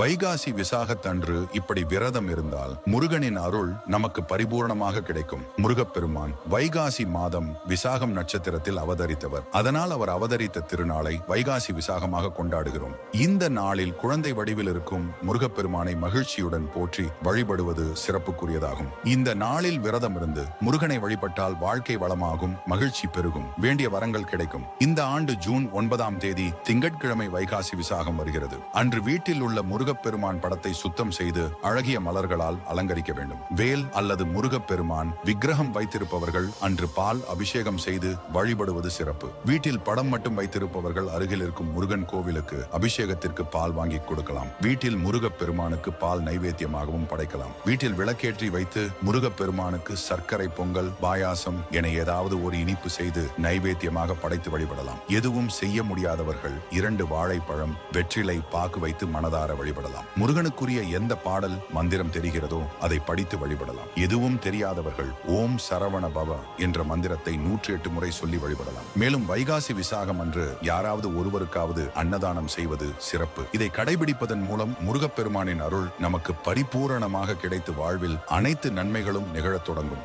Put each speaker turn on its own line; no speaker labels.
வைகாசி விசாகத்தன்று இப்படி விரதம் இருந்தால் முருகனின் அருள் நமக்கு பரிபூரணமாக கிடைக்கும். முருகப்பெருமான் வைகாசி மாதம் விசாகம் நட்சத்திரத்தில் அவதரித்தவர். அதனால் அவர் அவதரித்த திருநாளை வைகாசி விசாகமாக கொண்டாடுகிறோம். இந்த நாளில் குழந்தை வடிவில் இருக்கும் முருகப்பெருமானை மகிழ்ச்சியுடன் போற்றி வழிபடுவது சிறப்புக்குரியதாகும். இந்த நாளில் விரதம் இருந்து முருகனை வழிபட்டால் வாழ்க்கை வளமாகும் மகிழ்ச்சி பெருகும் வேண்டிய வரங்கள் கிடைக்கும். இந்த ஆண்டு ஜூன் ஒன்பதாம் தேதி திங்கட்கிழமை வைகாசி விசாகம் வருகிறது. அன்று வீட்டில் உள்ள முருக முருகப்பெருமான் படத்தை சுத்தம் செய்து அழகிய மலர்களால் அலங்கரிக்க வேண்டும். வேல் அல்லது முருகப்பெருமான் விக்கிரகம் வைத்திருப்பவர்கள் அன்று பால் அபிஷேகம் செய்து வழிபடுவது சிறப்பு. வீட்டில் படம் மட்டும் வைத்திருப்பவர்கள் அருகில் இருக்கும் முருகன் கோவிலுக்கு அபிஷேகத்திற்கு பால் வாங்கி கொடுக்கலாம். வீட்டில் முருகப்பெருமானுக்கு பால் நைவேத்தியமாகவும் படைக்கலாம். வீட்டில் விளக்கேற்றி வைத்து முருகப்பெருமானுக்கு சர்க்கரை பொங்கல் பாயாசம் என ஏதாவது ஒரு இனிப்பு செய்து நைவேத்தியமாக படைத்து வழிபடலாம். எதுவும் செய்ய முடியாதவர்கள் இரண்டு வாழைப்பழம் வெற்றிலை பாக்கு வைத்து மனதார வழிபடலாம். முருகனுக்குரிய எந்த பாடல் மந்திரம் தெரிகிறதோ அதை படித்து வழிபடலாம். எதுவும் தெரியாதவர்கள் ஓம் சரவண பவ என்ற மந்திரத்தை நூற்றி எட்டு முறை சொல்லி வழிபடலாம். மேலும் வைகாசி விசாகம் அன்று யாராவது ஒருவருக்காவது அன்னதானம் செய்வது சிறப்பு. இதை கடைபிடிப்பதன் மூலம் முருகப்பெருமானின் அருள் நமக்கு பரிபூரணமாக கிடைத்து வாழ்வில் அனைத்து நன்மைகளும் நிகழத் தொடங்கும்.